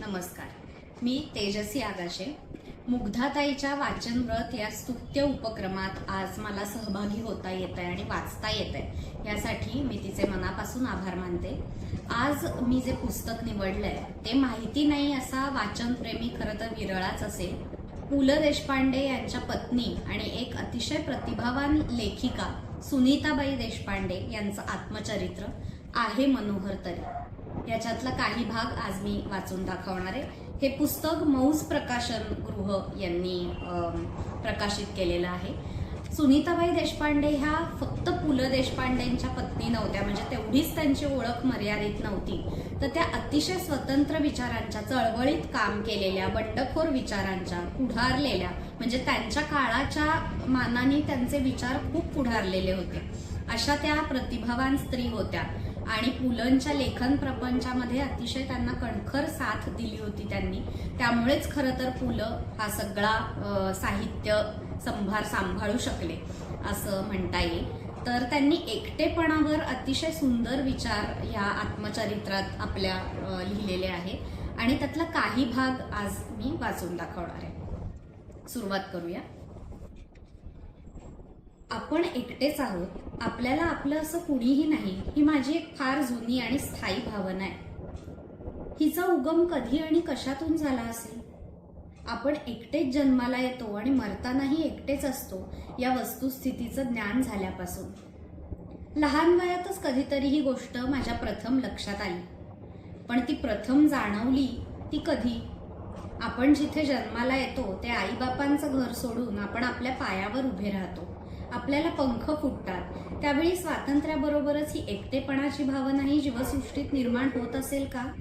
नमस्कार. मी तेजसी आगाशे. मुग्धाताईच्या वाचन व्रत या स्तुत्य उपक्रमात आज मला सहभागी होता येत आहे आणि वाचता येत आहे यासाठी मी तिचे मनापासून आभार मानते. आज मी जे पुस्तक निवडलंय ते माहिती नाही असा वाचनप्रेमी खरं तर विरळाच असेल. पु ल देशपांडे यांच्या पत्नी आणि एक अतिशय प्रतिभावान लेखिका सुनीताबाई देशपांडे यांचं आत्मचरित्र आहे मनोहर तरी. याच्यातला काही भाग आज मी वाचून दाखवणार आहे. हे पुस्तक मौज प्रकाशन गृह यांनी प्रकाशित केलेलं आहे. सुनीताबाई देशपांडे ह्या फक्त पु ल देशपांडेंच्या पत्नी नव्हत्या म्हणजे तेवढीच त्यांची ओळख मर्यादित नव्हती. तर त्या अतिशय स्वतंत्र विचारांच्या चळवळीत काम केलेल्या बंडखोर विचारांच्या पुढारलेल्या म्हणजे त्यांच्या काळाच्या मानाने त्यांचे विचार खूप पुढारलेले होते. अशा त्या प्रतिभावान स्त्री होत्या. आणि पुलंच्या लेखन प्रपंचामध्ये अतिशय त्यांना कणखर साथ दिली होती त्यांनी. त्यामुळेच खरं तर पुलं हा सगळा साहित्य संभार सांभाळू शकले असं म्हणता येईल. तर त्यांनी एकटेपणावर अतिशय सुंदर विचार या आत्मचरित्रात आपल्या लिहिलेले आहे. आणि त्यातला काही भाग आज मी वाचून दाखवणार आहे. सुरुवात करूया. आपण एकटेच आहोत आपल्याला आपलं असं कुणीही नाही ही माझी एक फार जुनी आणि स्थायी भावना आहे. हिचा उगम कधी आणि कशातून झाला असेल? आपण एकटेच जन्माला येतो आणि मरतानाही एकटेच असतो या वस्तुस्थितीचं ज्ञान झाल्यापासून. लहान वयातच कधीतरी ही गोष्ट माझ्या प्रथम लक्षात आली. पण ती प्रथम जाणवली ती कधी? आपण जिथे जन्माला येतो ते आईबापांचं घर सोडून आपण आपल्या पायावर उभे राहतो. आपल्याला पंख फुटतात. त्यावेळी स्वातंत्र्याबरोबरच ही एकटेपणाची भावनाही जीवसृष्टीत निर्माण होत असेल का?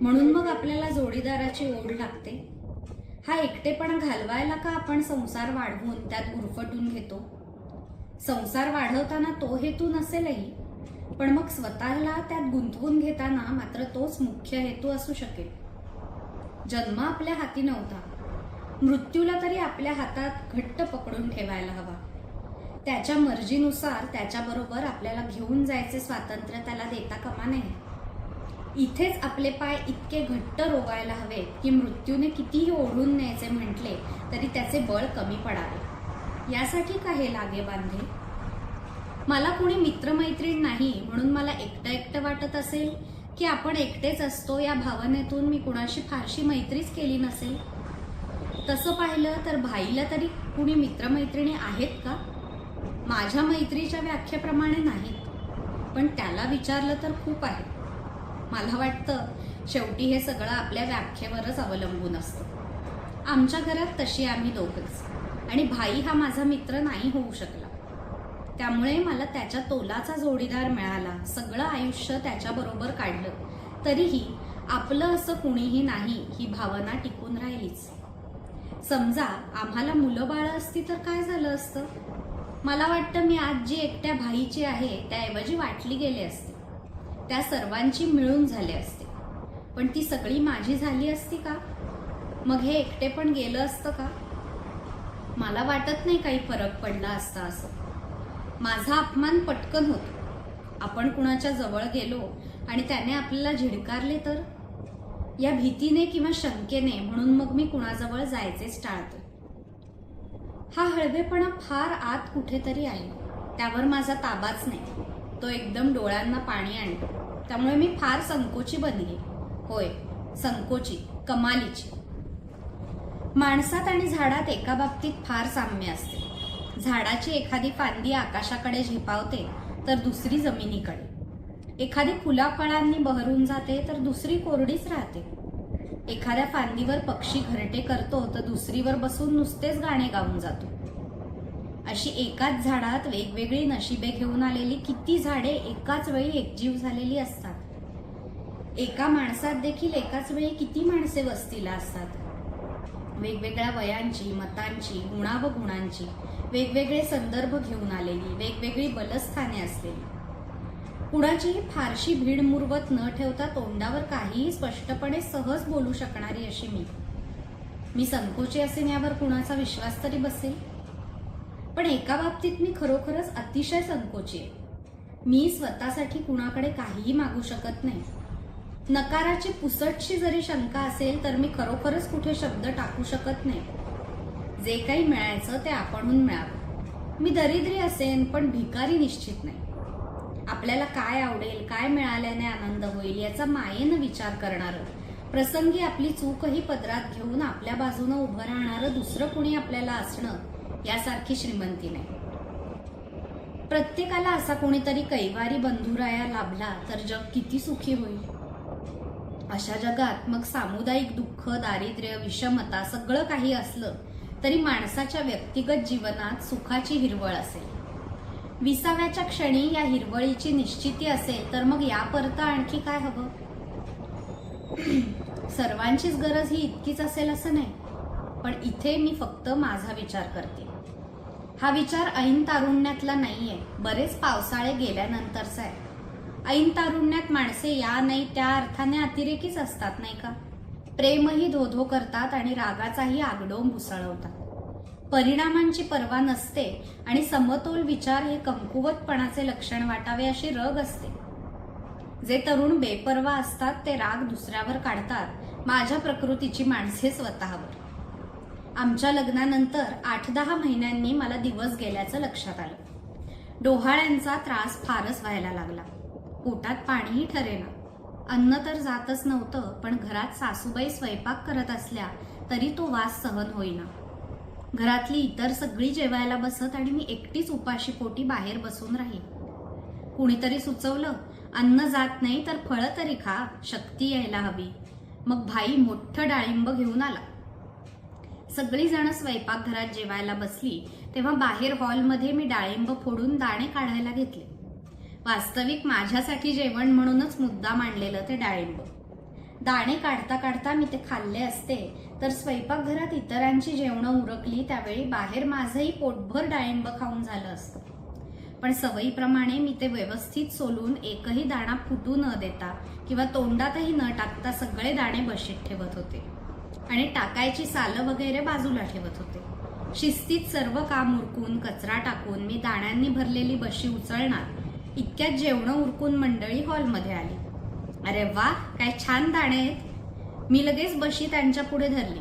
म्हणून मग आपल्याला जोडीदाराची ओढ लागते. हा एकटेपणा घालवायला का आपण संसार वाढवून त्यात गुरफटून घेतो? संसार वाढवताना तो हेतू नसेलही पण मग स्वतःला त्यात गुंतवून घेताना मात्र तोच मुख्य हेतू असू शकेल. जन्म आपल्या हाती नव्हता. मृत्यूला तरी आपल्या हातात घट्ट पकडून ठेवायला हवा. त्याच्या मर्जीनुसार त्याच्याबरोबर आपल्याला घेऊन जायचे स्वातंत्र्य त्याला देता कामा नये. इथेच आपले पाय इतके घट्ट रोवायला हवे की मृत्यूने कितीही ओढून न्यायचे म्हटले तरी त्याचे बळ कमी पडावे. यासाठी का हे लागे बांधे? मला कोणी मित्रमैत्रीण नाही म्हणून मला एकटं एकटं वाटत असेल? की आपण एकटेच असतो या भावनेतून मी कुणाशी फारशी मैत्रीच केली नसेल? तसं पाहिलं तर भाईला तरी कुणी मित्रमैत्रिणी आहेत का? माझ्या मैत्रीच्या व्याख्येप्रमाणे नाहीत. पण त्याला विचारलं तर खूप आहे. मला वाटतं शेवटी हे सगळं आपल्या व्याख्येवरच अवलंबून असतं. आमच्या घरात तशी आम्ही दोघंच. आणि भाई हा माझा मित्र नाही होऊ शकला. त्यामुळे मला त्याच्या तोलाचा जोडीदार मिळाला. सगळं आयुष्य त्याच्याबरोबर काढलं. तरीही आपलं असं कुणीही नाही ही भावना टिकून राहिलीच. समजा आम्हाला मुलं बाळं असती तर काय झालं असतं? मला वाटतं मी आज जी एकट्या भाईची आहे त्याऐवजी वाटली गेली असते. त्या सर्वांची मिळून झाले असते. पण ती सगळी माझी झाली असती का? मग हे एकटे पण गेलं असतं का? मला वाटत नाही काही फरक पडला असता असं. माझा अपमान पटकन होतो. आपण कुणाच्या जवळ गेलो आणि त्याने आपल्याला झिडकारले तर? या भीतीने किंवा शंकेने म्हणून मग मी कुणाजवळ जायचेच टाळते हा हळवेपणा फार आत कुठेतरी आहे. त्यावर माझा ताबाच नाही. तो एकदम डोळ्यांना पाणी आणतो त्यामुळे मी फार संकोची बनली. होय संकोची कमालीची. माणसात आणि झाडात एका बाबतीत फार साम्य असते. झाडाची एखादी फांदी आकाशाकडे झेपावते तर दुसरी जमिनीकडे. एखादी फुलाफळांनी बहरून जाते तर दुसरी कोरडीच राहते. एखाद्या फांदीवर पक्षी घरटे करतो तर दुसरीवर बसून नुसतेच गाणे गाऊन जातो. अशी एकाच झाडात वेगवेगळी नशिबे घेऊन आलेली किती झाडे एकाच वेळी एकजीव झालेली असतात. एका माणसात देखील एकाच वेळी किती माणसे वस्तीला असतात? वेगवेगळ्या वयांची मतांची गुणावगुणांची वेगवेगळे संदर्भ घेऊन आलेली वेगवेगळी बलस्थाने असलेली. कुणाचीही फारशी भीड मुरवत न ठेवता तोंडावर काहीही स्पष्टपणे सहज बोलू शकणारी अशी मी. मी संकोची असेन यावर कुणाचा विश्वास तरी बसेल? पण एका बाबतीत मी खरोखरच अतिशय संकोची आहे. मी स्वतःसाठी कुणाकडे काहीही मागू शकत नाही. नकाराची पुसटशी जरी शंका असेल तर मी खरोखरच कुठे शब्द टाकू शकत नाही. जे काही मिळायचं ते आपणहून मिळावं. मी दरिद्री असेन पण भिकारी निश्चित नाही. आपल्याला काय आवडेल काय मिळाल्याने आनंद होईल याचा मायेनं विचार करणारं. प्रसंगी आपली चूकही पदरात घेऊन आपल्या बाजूनं उभं राहणारं दुसरं कुणी आपल्याला असणं यासारखी श्रीमंती नाही. प्रत्येकाला असा कोणीतरी कैवारी बंधुराया लाभला तर जग किती सुखी होईल? अशा जगात मग सामुदायिक दुःख दारिद्र्य विषमता सगळं काही असलं तरी माणसाच्या व्यक्तिगत जीवनात सुखाची हिरवळ असेल. विसाव्याच्या क्षणी या हिरवळीची निश्चिती असेल तर मग या परता आणखी काय हवं? सर्वांचीच गरज ही इतकीच असेल असं नाही. पण इथे मी फक्त माझा विचार करते. हा विचार ऐन तारुण्यातला नाहीये. बरेच पावसाळे गेल्यानंतरचा आहे. ऐन तारुण्यात माणसे या नाही त्या अर्थाने अतिरेकीच असतात नाही का? प्रेमही धोधो करतात आणि रागाचाही आगडोंब उसळवतात. परिणामांची पर्वा नसते आणि समतोल विचार हे कमकुवतपणाचे लक्षण वाटावे अशी रग असते. जे तरुण बेपर्वा असतात ते राग दुसऱ्यावर काढतात. माझ्या प्रकृतीची माणसे स्वतःवर. आमच्या लग्नानंतर आठ दहा महिन्यांनी मला दिवस गेल्याचं लक्षात आलं. डोहाळ्यांचा त्रास फारच व्हायला लागला. पोटात पाणीही ठरेना. अन्न तर जातच नव्हतं पण घरात सासूबाई स्वयंपाक करत असल्या तरी तो वास सहन होईना. घरातली इतर सगळी जेवायला बसत आणि मी एकटीच उपाशी पोटी बाहेर बसून राहीन. कुणीतरी सुचवलं अन्न जात नाही तर फळं तरी खा शक्ती यायला हवी. मग भाई मोठं डाळिंब घेऊन आला. सगळीजण स्वयंपाकघरात जेवायला बसली तेव्हा बाहेर हॉलमध्ये मी डाळिंब फोडून दाणे काढायला घेतले. वास्तविक माझ्यासाठी जेवण म्हणूनच मुद्दा मांडलेलं ते डाळिंब. दाणे काढता काढता मी ते खाल्ले असते तर स्वयंपाकघरात इतरांची जेवणं उरकली त्यावेळी बाहेर माझंही पोटभर डाळिंब खाऊन झालं असतं. पण सवयीप्रमाणे मी ते व्यवस्थित सोलून एकही दाणा फुटू न देता किंवा तोंडातही न टाकता सगळे दाणे बशीत ठेवत होते. आणि टाकायची सालं वगैरे बाजूला ठेवत होते. शिस्तीत सर्व काम उरकून कचरा टाकून मी दाण्यांनी भरलेली बशी उचलणार इतक्यात जेवणं उरकून मंडळी हॉलमध्ये आली. अरे वा काय छान दाणे आहेत. मी लगेच बशी त्यांच्या पुढे धरली.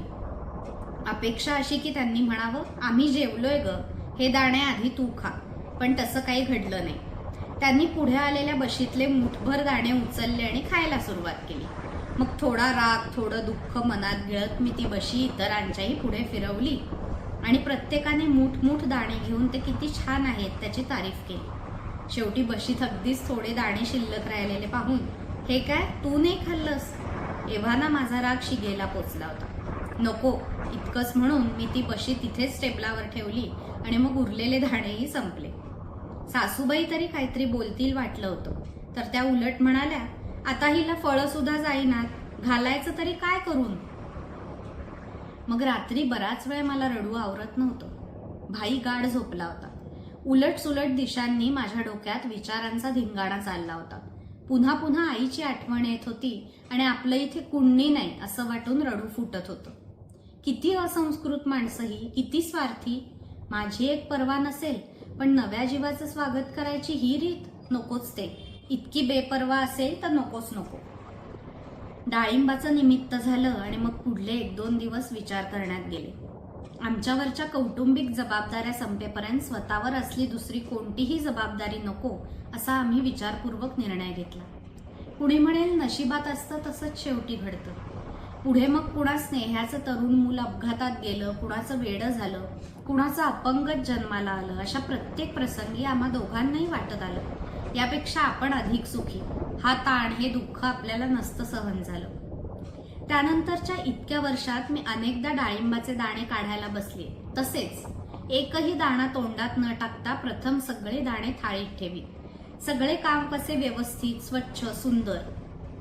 अपेक्षा अशी की त्यांनी म्हणावं आम्ही जेवलोय ग. हे दाणे आधी तू खा. पण तसं काही घडलं नाही. त्यांनी पुढे आलेल्या बशीतले मुठभर दाणे उचलले आणि खायला सुरुवात केली. मग थोडा राग थोडं दुःख मनात गिळत मी ती बशी इतरांच्याही पुढे फिरवली आणि प्रत्येकाने मूठमूठ दाणे घेऊन ते किती छान आहेत त्याची तारीफ केली. शेवटी बशीत अगदीच थोडे दाणे शिल्लक राहिलेले पाहून हे काय? तू नाही खाल्लंस? एव्हाना माझा राग शिगेला पोचला होता. नको इतकंच म्हणून मी ती बशी तिथेच टेबलावर ठेवली आणि मग उरलेले धाणेही संपले. सासूबाई तरी काहीतरी बोलतील वाटलं होतं. तर त्या उलट म्हणाल्या आता हिला फळं सुद्धा जाईनात. घालायचं तरी काय करून? मग रात्री बराच वेळ मला रडू आवरत नव्हतं. भाई गाढ झोपला होता. उलट सुलट दिशांनी माझ्या डोक्यात विचारांचा धिंगाणा चालला होता. पुन्हा पुन्हा आईची आठवण येत होती आणि आपलं इथे कुणी नाही असं वाटून रडू फुटत होतं. किती असंस्कृत माणसं ही किती स्वार्थी माझी एक पर्वा नसेल पण नव्या जीवाचं स्वागत करायची ही रीत नकोच ते. इतकी बेपर्वा असेल तर नकोच नको. डाळिंबाचं निमित्त झालं आणि मग पुढले एक दोन दिवस विचार करण्यात गेले. आमच्यावरच्या कौटुंबिक जबाबदाऱ्या संपेपर्यंत स्वतःवर असली दुसरी कोणतीही जबाबदारी नको असा आम्ही विचारपूर्वक निर्णय घेतला. कुणी म्हणेल नशिबात असतं तसंच शेवटी घडतं. पुढे मग कुणा स्नेहाचं तरुण मूल अपघातात गेलं कुणाचं वेडं झालं कुणाचं अपंगत जन्माला आलं अशा प्रत्येक प्रसंगी आम्हा दोघांनाही वाटत आलं. यापेक्षा आपण अधिक सुखी. हा ताण हे दुःख आपल्याला नसतं सहन झालं. त्यानंतरच्या इतक्या वर्षात मी अनेकदा डाळिंबाचे दाणे काढायला बसले. तसेच एकही दाणा तोंडात न टाकता प्रथम सगळे दाणे थाळीत ठेवी. सगळे काम कसे व्यवस्थित स्वच्छ सुंदर.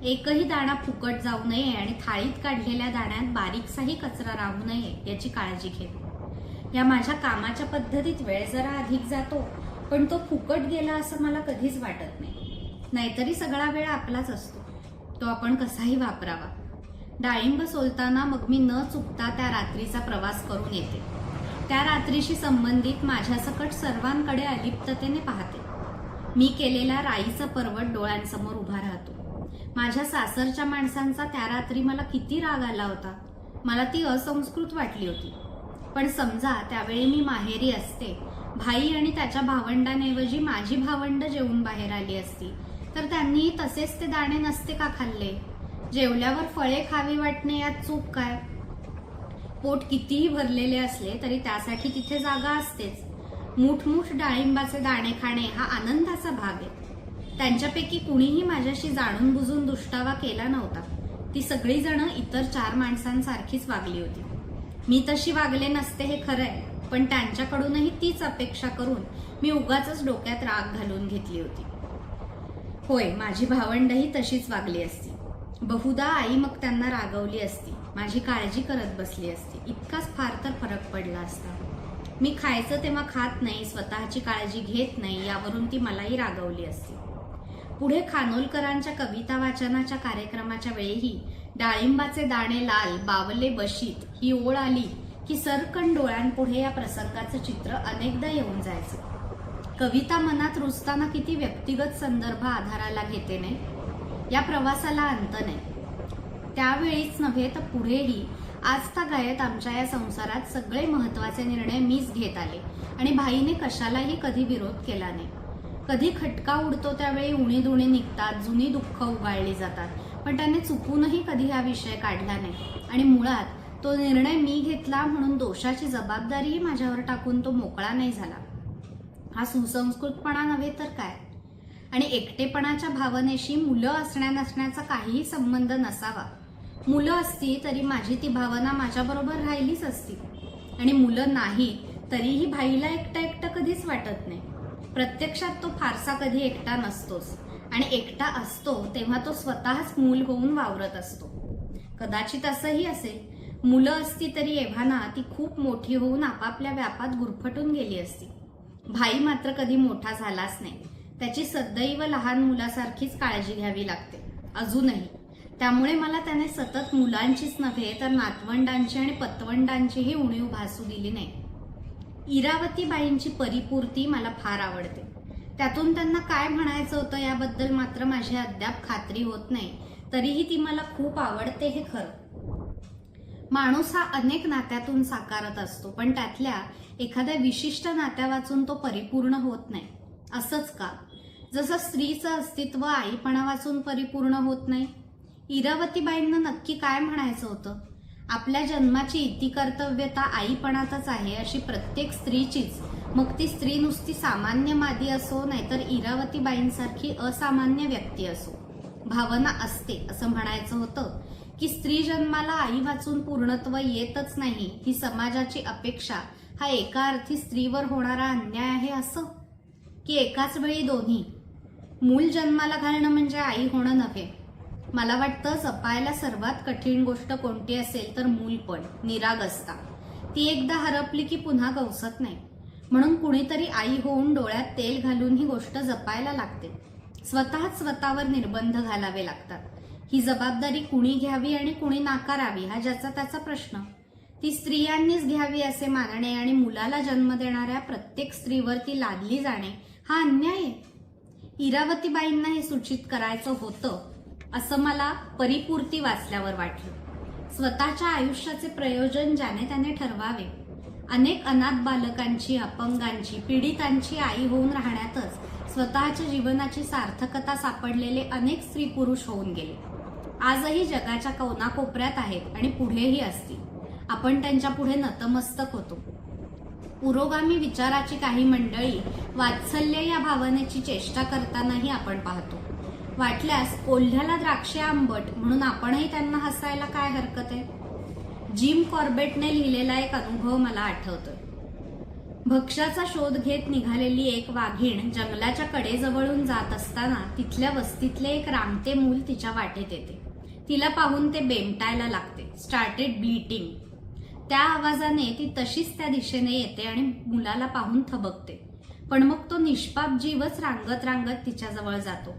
एकही दाणा फुकट जाऊ नये आणि थाळीत काढलेल्या दाण्यात बारीकसाही कचरा राहू नये याची काळजी घेते या माझ्या कामाच्या पद्धतीत वेळ जरा अधिक जातो पण तो फुकट गेला असं मला कधीच वाटत नाही. नाहीतरी सगळा वेळ आपलाच असतो. तो आपण कसाही वापरावा. डाळिंब सोलताना मग मी न चुकता त्या रात्रीचा प्रवास करून येते. त्या रात्रीशी संबंधित माझ्यासकट सर्वांकडे अलिप्ततेने पाहते. मी केलेला राईचा पर्वत डोळ्यांसमोर उभा राहतो. माझ्या सासरच्या माणसांचा त्या रात्री मला किती राग आला होता. मला ती असंस्कृत वाटली होती. पण समजा त्यावेळी मी माहेरी असते भाई आणि त्याच्या भावंडांऐवजी माझी भावंड जेवून बाहेर आली असती तर त्यांनीही तसेच ते दाणे नसते का खाल्ले? जेवल्यावर फळे खावी वाटणे यात चूक काय? पोट कितीही भरलेले असले तरी त्यासाठी तिथे जागा असतेच. मुठमुठ डाळिंबाचे दाणे खाणे हा आनंदाचा भाग आहे. त्यांच्यापैकी कुणीही माझ्याशी जाणून बुजून दुष्टावा केला नव्हता. ती सगळीजण इतर चार माणसांसारखीच वागली होती. मी तशी वागले नसते हे खरंय पण त्यांच्याकडूनही तीच अपेक्षा करून मी उगाच डोक्यात राग घालून घेतली होती. होय माझी भावंडही तशीच वागली असती. बहुधा आई मग त्यांना रागवली असती. माझी काळजी करत बसली असती. इतकाच फार तर फरक पडला असता. मी खायचं तेव्हा खात नाही स्वतःची काळजी घेत नाही यावरून ती मलाही रागवली असती. पुढे खानोलकरांच्या कविता वाचनाच्या कार्यक्रमाच्या वेळीही डाळिंबाचे दाणे लाल बावले बशीत ही ओळ आली की सरकण डोळ्यांपुढे या प्रसंगाचं चित्र अनेकदा येऊन जायचं. कविता मनात रुजताना किती व्यक्तिगत संदर्भ आधाराला घेते नाही या प्रवासाला अंत नाही. त्यावेळीच नव्हे तर पुढेही आजता गायत आमच्या या संसारात सगळे महत्त्वाचे निर्णय मीच घेत आले आणि भाईने कशालाही कधी विरोध केला नाही. कधी खटका उडतो त्यावेळी उणी दुणी निघतात जुनी दुःख उगाळली जातात. पण त्याने चुकूनही कधी हा विषय काढला नाही. आणि मुळात तो निर्णय मी घेतला म्हणून दोषाची जबाबदारीही माझ्यावर टाकून तो मोकळा नाही झाला. हा सुसंस्कृतपणा नव्हे तर काय? आणि एकटेपणाच्या भावनेशी मुलं असण्या नसण्याचा काहीही संबंध नसावा. मुलं असती तरी माझी ती भावना माझ्याबरोबर राहिलीच असती. आणि मुलं नाही तरीही भाईला एकटा एकटं कधीच वाटत नाही. प्रत्यक्षात तो फारसा कधी एकटा नसतोच. आणि एकटा असतो तेव्हा तो स्वतःच मूल होऊन वावरत असतो. कदाचित असंही असेल मुलं असती तरी एव्हाना ती खूप मोठी होऊन आपापल्या व्यापात गुरफटून गेली असती. भाई मात्र कधी मोठा झालाच नाही. त्याची सदैव लहान मुलासारखीच काळजी घ्यावी लागते. अजूनही. त्यामुळे मला त्याने सतत मुलांचीच नव्हे तर नातवंडांची आणि पतवंडांचीही उणीव भासू दिली नाही. इरावतीबाईंची परिपूर्ती मला फार आवडते. त्यातून त्यांना काय म्हणायचं होतं याबद्दल मात्र माझी अद्याप खात्री होत नाही. तरीही ती मला खूप आवडते हे खरं. माणूस हा अनेक नात्यातून साकारत असतो पण त्यातल्या एखाद्या विशिष्ट नात्या वाचून तो परिपूर्ण होत नाही. असंच का? जसं स्त्रीचं अस्तित्व आईपणा वाचून परिपूर्ण होत नाही. इरावतीबाईंना नक्की काय म्हणायचं होतं? आपल्या जन्माची इति कर्तव्यता आईपणातच आहे अशी प्रत्येक स्त्रीचीच. मग ती स्त्री नुसती सामान्य मादी असो नाहीतर इरावतीबाईंसारखी असामान्य व्यक्ती असो. भावना असते असं म्हणायचं होतं की स्त्री जन्माला आई वाचून पूर्णत्व येतच नाही. ही समाजाची अपेक्षा हा एका अर्थी स्त्रीवर होणारा अन्याय आहे असं? की एकाच वेळी दोन्ही. मूल जन्माला घालणं म्हणजे आई होणं नव्हे. मला वाटतं जपायला सर्वात कठीण गोष्ट कोणती असेल तर मूलपण निरागसता ती एकदा हरपली की पुन्हा गवसत नाही. म्हणून कुणीतरी आई होऊन डोळ्यात तेल घालून ही गोष्ट जपायला लागते. स्वतःच स्वतःवर निर्बंध घालावे लागतात. ही जबाबदारी कुणी घ्यावी आणि कुणी नाकारावी हा ज्याचा त्याचा प्रश्न. ती स्त्रियांनीच घ्यावी असे मानणे आणि मुलाला जन्म देणाऱ्या प्रत्येक स्त्रीवर ती लादली जाणे हा अन्याय आहे. इरावतीबाईंना हे सूचित करायचं होतं असं मला परिपूर्ती वाचल्यावर वाटलं. स्वतःच्या आयुष्याचे प्रयोजन ज्याने त्याने ठरवावे. अनेक अनाथ बालकांची अपंगांची पीडितांची आई होऊन राहण्यातच स्वतःच्या जीवनाची सार्थकता सापडलेले अनेक स्त्री पुरुष होऊन गेले. आजही जगाच्या कवनाकोपऱ्यात आहेत आणि पुढेही असतील. आपण त्यांच्या पुढे नतमस्तक होतो. पुरोगामी विचाराची काही मंडळी वात्सल्य या भावनेची चेष्टा करतानाही आपण पाहतो. वाटल्यास कोल्ह्याला द्राक्षे आंबट म्हणून आपणही त्यांना हसायला काय हरकत आहे? जिम कॉर्बेटने लिहिलेला एक अनुभव मला आठवतोय. भक्ष्याचा शोध घेत निघालेली एक वाघीण जंगलाच्या कडेजवळून जात असताना तिथल्या वस्तीतले एक रांगते मूल तिच्या वाटेत येते. तिला पाहून ते बेमटायला लागते. स्टार्टेड ब्लीटिंग त्या आवाजाने ती तशीच त्या दिशेने येते आणि मुलाला पाहून थबकते. पण मग तो निष्पाप जीवच रांगत रांगत तिच्याजवळ जातो.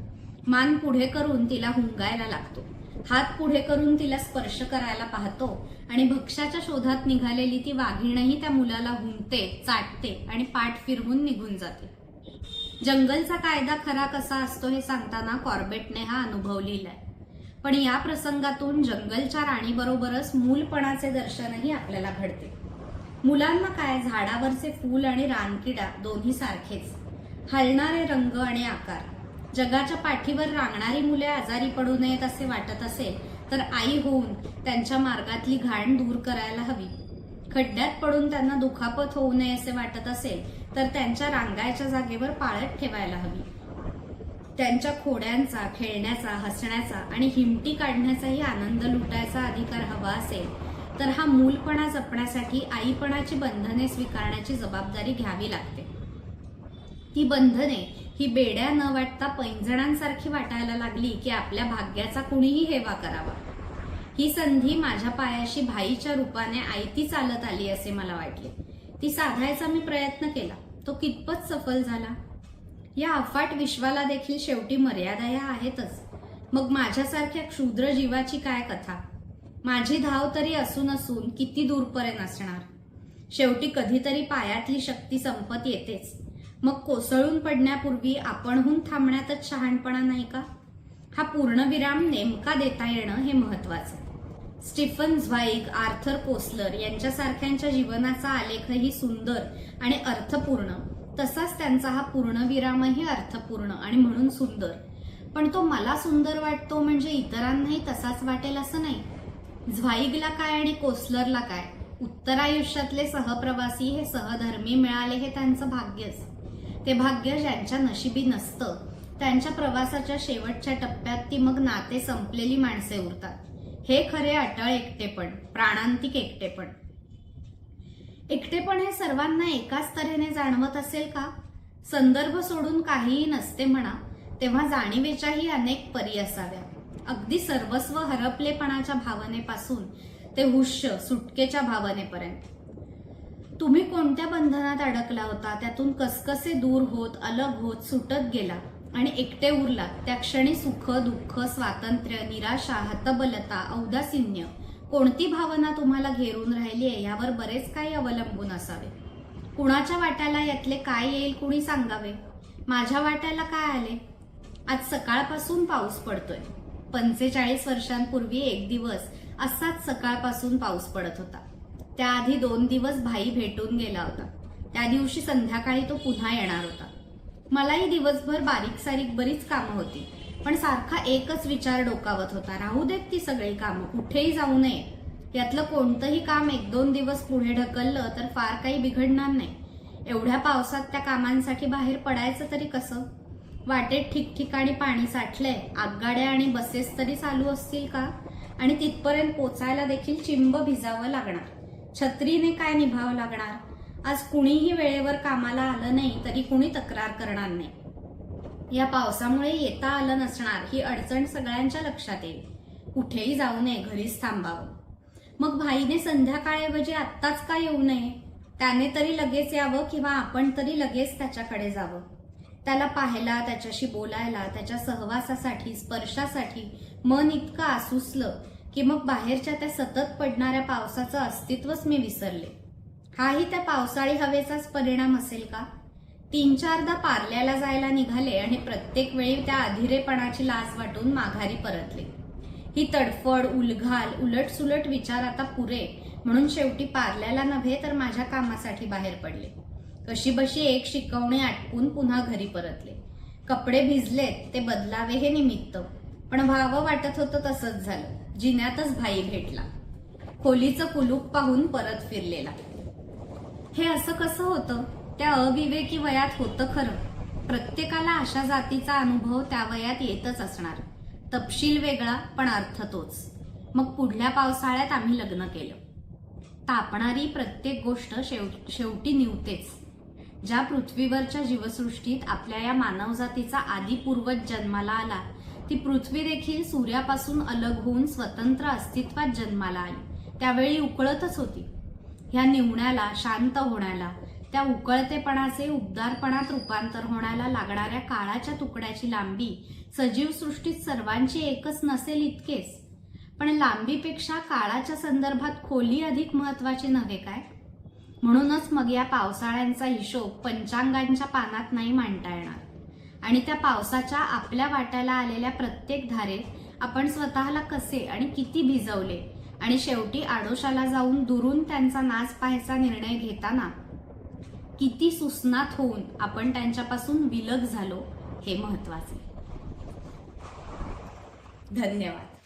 मान पुढे करून तिला हुंगायला लागतो. हात पुढे करून तिला स्पर्श करायला पाहतो आणि भक्ष्याच्या शोधात निघालेली ती वाघिणही त्या मुलाला हुंकते चाटते आणि पाठ फिरवून निघून जाते. जंगलचा कायदा खरा कसा असतो हे सांगताना कॉर्बेटने हा अनुभव लिहिलाय. पण या प्रसंगातून जंगलच्या राणीबरोबरच मूलपणाचे दर्शनही आपल्याला घडते. मुलांना काय झाडावरचे फूल आणि रानकिडा दोन्ही सारखेच. हलणारे रंग आणि आकार. जगाच्या पाठीवर रांगणारी मुले आजारी पडू नयेत असे वाटत असेल तर आई होऊन त्यांच्या मार्गातली घाण दूर करायला हवी. खड्ड्यात पडून त्यांना दुखापत होऊ नये असे वाटत असेल तर त्यांच्या रांगायच्या जागेवर पाळत ठेवायला हवी. त्यांच्या खोड्यांचा खेळण्याचा हसण्याचा आणि हिमटी काढण्याचाही आनंद लुटायचा अधिकार हवा असेल तर हा मूलपणा जपण्यासाठी आईपणाची बंधने स्वीकारण्याची जबाबदारी घ्यावी लागते. ती बंधने ही बेड्या न वाटता पैंजणांसारखी वाटायला लागली की आपल्या भाग्याचा कुणीही हेवा करावा. ही संधी माझ्या पायाशी भाईच्या रूपाने आयती चालत आली असे मला वाटले. ती साधायचा मी प्रयत्न केला. तो कितपत सफल झाला? या अफाट विश्वाला देखील शेवटी मर्यादा या आहेतच. मग माझ्यासारख्या क्षुद्र जीवाची काय कथा? माझी धाव तरी असून असून किती दूरपर्यंत असणार? शेवटी कधीतरी पायातली शक्ती संपत येतेच. मग कोसळून पडण्यापूर्वी आपणहून थांबण्यातच शहाणपणा नाही का? हा पूर्णविराम नेमका देता येणं हे महत्वाचं स्टीफन झ्वाईग आर्थर कोसलर यांच्यासारख्यांच्या जीवनाचा आलेखही सुंदर आणि अर्थपूर्ण तसाच त्यांचा हा पूर्णविरामही अर्थपूर्ण आणि म्हणून सुंदर. पण तो मला सुंदर वाटतो म्हणजे इतरांनाही तसाच वाटेल असं नाही. झ्वाईगला काय आणि कोसलरला काय? उत्तर आयुष्यातले सहप्रवासी हे सहधर्मी मिळाले हे त्यांचं भाग्यच. ते भाग्य ज्यांच्या नशिबी नसतं. त्यांच्या प्रवासाच्या शेवटच्या टप्प्यात ती मग नाते संपलेली माणसे उरतात. हे खरे अटळ एकटेपण प्राणांतिक एकटेपण. एकटेपण हे सर्वांना एकाच तऱ्हेने जाणवत असेल का? संदर्भ सोडून काहीही नसते म्हणा तेव्हा जाणीवेच्याही अनेक परी असाव्या. अगदी सर्वस्व हरपलेपणाच्या भावनेपासून ते हुश्य सुटकेच्या भावनेपर्यंत. तुम्ही कोणत्या बंधनात अडकला होता? त्यातून कसकसे दूर होत अलग होत सुटत गेला आणि एकटे उरला त्या क्षणी सुख दुःख स्वातंत्र्य निराशा हतबलता औदासिन्य कोणती भावना तुम्हाला घेरून राहिली आहे? यावर बरेच काही अवलंबून असावे. कुणाच्या वाट्याला यातले काय येईल कुणी सांगावे? माझ्या वाट्याला काय आले? आज सकाळपासून पाऊस पडतोय. पंचेचाळीस वर्षांपूर्वी एक दिवस असाच सकाळपासून पाऊस पडत होता. त्याआधी दोन दिवस भाई भेटून गेला होता. त्या दिवशी संध्याकाळी तो पुन्हा येणार होता. मलाही दिवसभर बारीक सारीक बरीच कामं होती. पण सारखा एकच विचार डोकावत होता. राहू देत ती सगळी कामं कुठेही जाऊ नये. यातलं कोणतंही काम एक दोन दिवस पुढे ढकललं तर फार काही बिघडणार नाही. एवढ्या पावसात त्या कामांसाठी बाहेर पडायचं तरी कसं? वाटेत ठिकठिकाणी पाणी साठलंय. आगगाड्या आणि बसेस तरी चालू असतील का? आणि तिथपर्यंत पोचायला देखील चिंब भिजावं लागणार. छत्रीने काय निभावं लागणार? आज कुणीही वेळेवर कामाला आलं नाही तरी कुणी तक्रार करणार नाही. या पावसामुळे येता आलं नसणार ही अडचण सगळ्यांच्या लक्षात येईल. कुठेही जाऊ नये घरीच थांबावं. मग भाईने संध्याकाळऐवजी आत्ताच का येऊ नये? त्याने तरी लगेच यावं किंवा आपण तरी लगेच त्याच्याकडे जावं? त्याला पाहायला त्याच्याशी बोलायला त्याच्या सहवासासाठी स्पर्शासाठी मन इतकं आसुसलं की मग बाहेरच्या त्या सतत पडणाऱ्या पावसाचं अस्तित्वच मी विसरले. हाही त्या पावसाळी हवेचाच परिणाम असेल का? तीन चारदा पार्ल्याला जायला निघाले आणि प्रत्येक वेळी त्या अधिरेपणाची लाज वाटून माघारी परतले. ही तडफड उलघाल उलटसुलट विचार आता पुरे म्हणून शेवटी पार्ल्याला नव्हे तर माझ्या कामासाठी बाहेर पडले. कशी बशी एक शिकवणी आटपून पुन्हा घरी परतले. कपडे भिजलेत ते बदलावे हे निमित्त. पण व्हावं वाटत होतं तसंच झालं. जिन्यातच भाई भेटला. खोलीचं कुलूप पाहून परत फिरलेला. हे असं कसं होतं? त्या अविवेकी वयात होतं खरं. प्रत्येकाला अशा जातीचा अनुभव त्या वयात येतच असणार. तपशील वेगळा पण अर्थ तोच. मग पुढल्या पावसाळ्यात आम्ही लग्न केलं. तापणारी प्रत्येक गोष्ट शेव शेवटी निवतेच. ज्या पृथ्वीवरच्या जीवसृष्टीत आपल्या या मानवजातीचा आदिपूर्वज जन्माला आला ती पृथ्वी देखील सूर्यापासून अलग होऊन स्वतंत्र अस्तित्वात जन्माला आली. त्यावेळी उकळतच होती. ह्या निवण्याला शांत होण्याला त्या उकळतेपणाचे उबदारपणात रूपांतर होण्याला लागणाऱ्या काळाच्या तुकड्याची लांबी सजीव सृष्टीत सर्वांची एकच नसेल इतकेच. पण लांबीपेक्षा काळाच्या संदर्भात खोली अधिक महत्वाची नव्हे काय? म्हणूनच मग या पावसाळ्यांचा हिशोब पंचांगांच्या पानात नाही मांडता येणार. आणि त्या पावसाच्या आपल्या वाट्याला आलेल्या प्रत्येक धारेत आपण स्वतःला कसे आणि किती भिजवले आणि शेवटी आडोशाला जाऊन दुरून त्यांचा नाच पाहायचा निर्णय घेताना किती सुसनात होऊन आपण त्यांच्यापासून विलग झालो हे महत्त्वाचे. धन्यवाद.